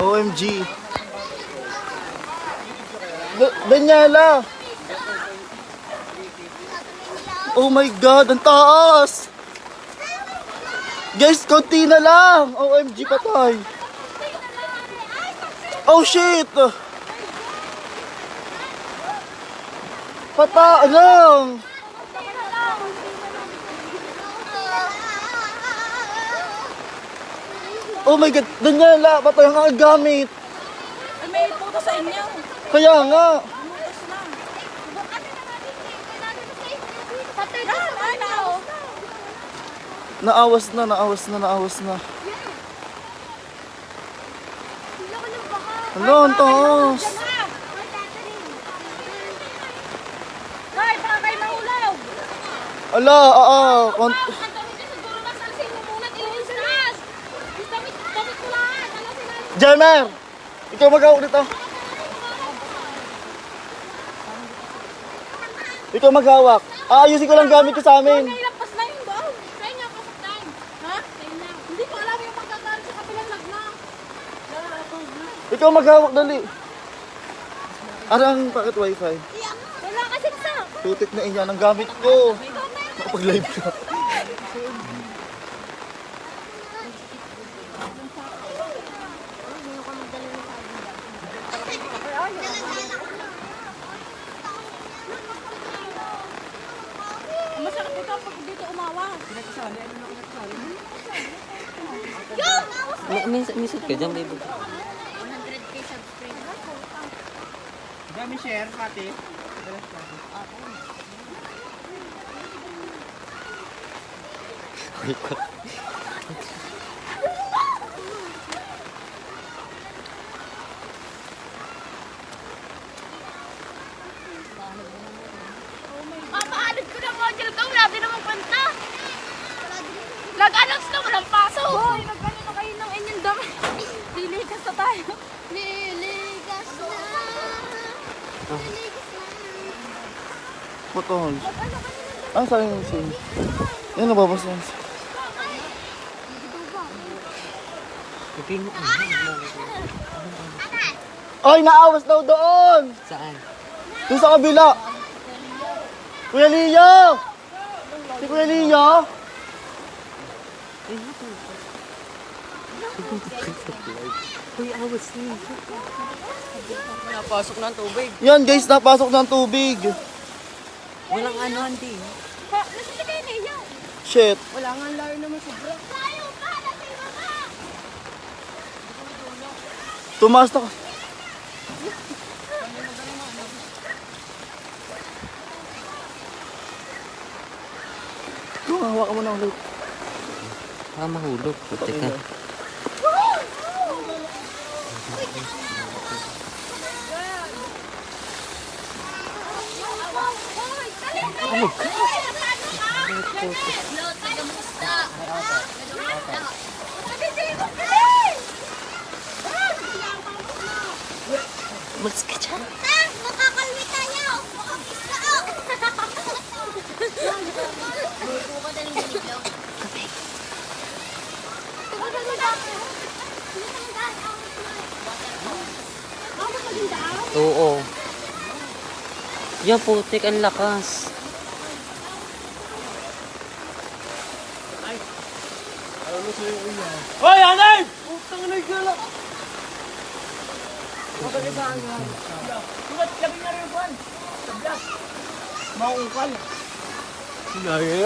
OMG. D- Daniela! Oh my God, ang taas! Guys, konti na lang! OMG, patay! Oh shit! Pata lang! Oh my God, Daniela, patay ang gamit! Ay, may puto sa inyo. Kaya nga! Butas na. Yan, ay. Naawas na, naawas na, naawas na. Hello, ang taas! Ay, baka kayo mahulaw. Ala, ah, ah, kont- Ang dami ka siguro na sa sinumunat ilistas. Damit, damit ko lahat. Jenner! Ikaw mag-hawak dito. Ikaw maghawak. Aayusin ko lang gamit ko sa amin. May lampas na yung doon. Sa inyo, pasok time. Ha? Sa inyo. Hindi ko alam yung magkakaroon sa kabilang lagna. Ikaw maghawak dali. Arang packet wifi. Wala kasi sa. Tutik na iyan ang gamit ko. Makapag-live ka. Masarap ito pag dito umawa. May, may, may suit ka dyan, baby. 100k subscribers. Dami share, pati. Papaalad ko module ko. Wala din namang kwenta. Lag-announce na walang paso. Hoy, nagkano na kayo ng inyong dami. Liligas na tayo. Liligas na. Liligas na. Putol. Ano sa akin yung sim? Yan, nababas yan. Mo. Ay, naawas daw doon! Saan? Doon sa kabila! Kuya Leo! Si Kuya Leo! Uy, awas na. Napasok na ang tubig. Yan guys, napasok ng tubig. Walang ano, hindi. Ha, nasa kayo na iyan. Shit. Wala nga layo naman sobra. Tayo pa. Natin mama. Tumaas na ka. Ito, hawakan mo na ulit. Ah, mahulog. Puti ka. Ano? Mas ka dyan. Ah, makakalwi tayo. Makakis na ako. Buka na rin ganito. Oo. Yan, putik. Ang lakas. Hoy, anay! Putang na gala. Sugat, gabi nga rin buwan. Sablas. Maungkal. Sige.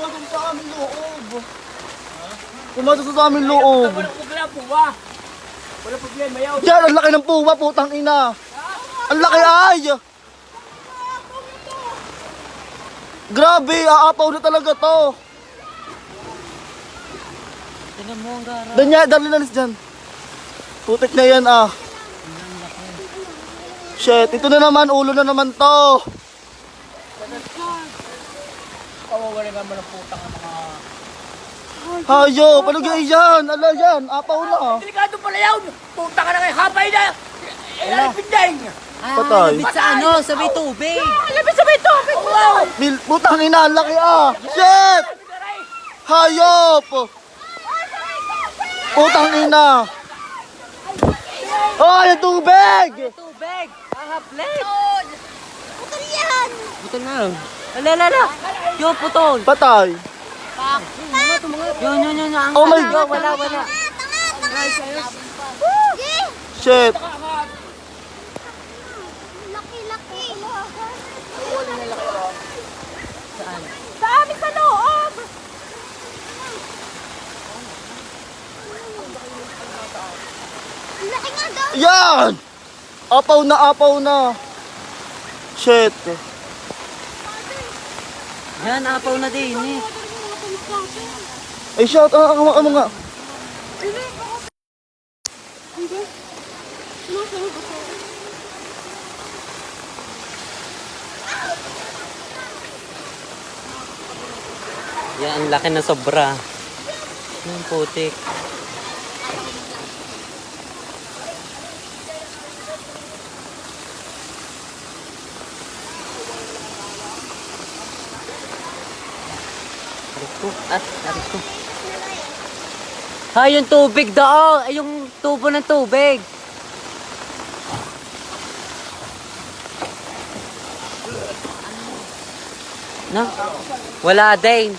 Pumasok sa aming loob. Pumasok sa aming loob. Wala problema, puwa. Wala problema, yaw. Yan, ang laki ng puwa, putang ina. Ang laki ay. Grabe, aapaw na talaga to. Tingnan mo ang gara. Danya, dali nalis dyan. Putik na yan ah. Shit, ito na naman, ulo na naman to. Kawawala naman ng putang ang mga... Hayo, palagay yan. Ala yan, apaw na. Delikado pala yun! Puta ka na kayo, hapay na! Ilalipid din! Patay. Labit sa ano, sa may tubig. Labis sa may tubig. Wow! Bil, putang ina, ang laki ah. Shit! Hayop! Putang ina. Oh, yung tubig! Tubig! Ahaplet! Putol yan. Ito na. Ala, ala, ala. Yo, putol. Patay. Yun, yun, yun. Ang Oh my God. Wala, wala. Shit. Laki-laki. Saan? Sa amin sa loob. Ang laki nga daw. Yan! Apaw na, apaw na. Shit. Yan, apaw na din eh. Ay, shout out ako ano nga. Yan, ang laki na sobra. Yung putik. Ariko, at ariko. Ha, yung tubig daw. Ay, yung tubo ng tubig. No? Wala din.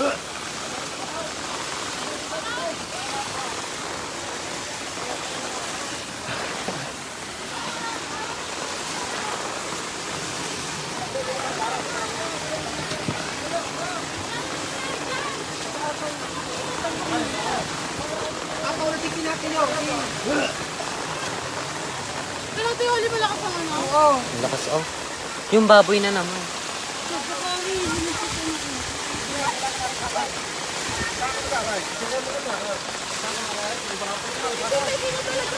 Pero tayo, di ba lakas ang ano? Ang lakas oh. Yung baboy na naman. Thank you.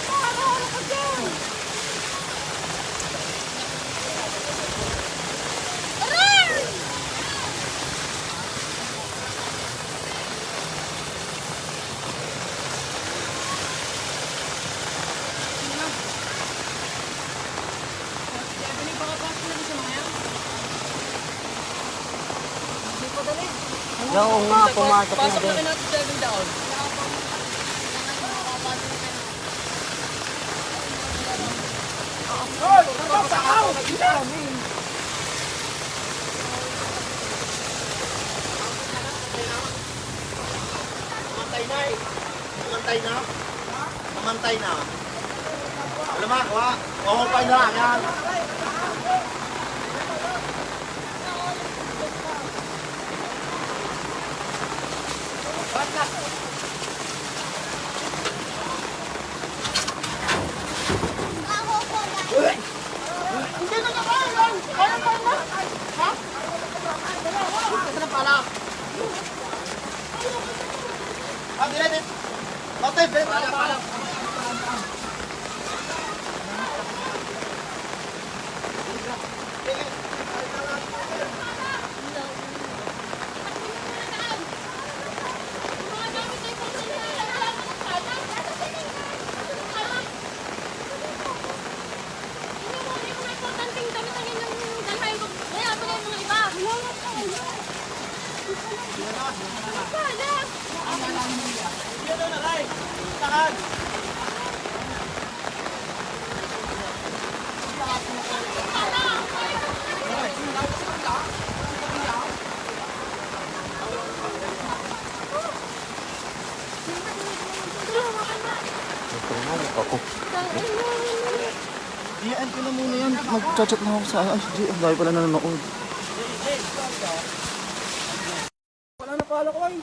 Oo nga, pumasok na din. Mamantay na eh. Mamantay na. Mamantay na. Alam mo ako ha? Mamantay na lang yan. Ako. Iyaan ko na muna yan. Mag-chat na ako sa... Ay, di. Ang dami pala nanonood. Wala na pala ko ay.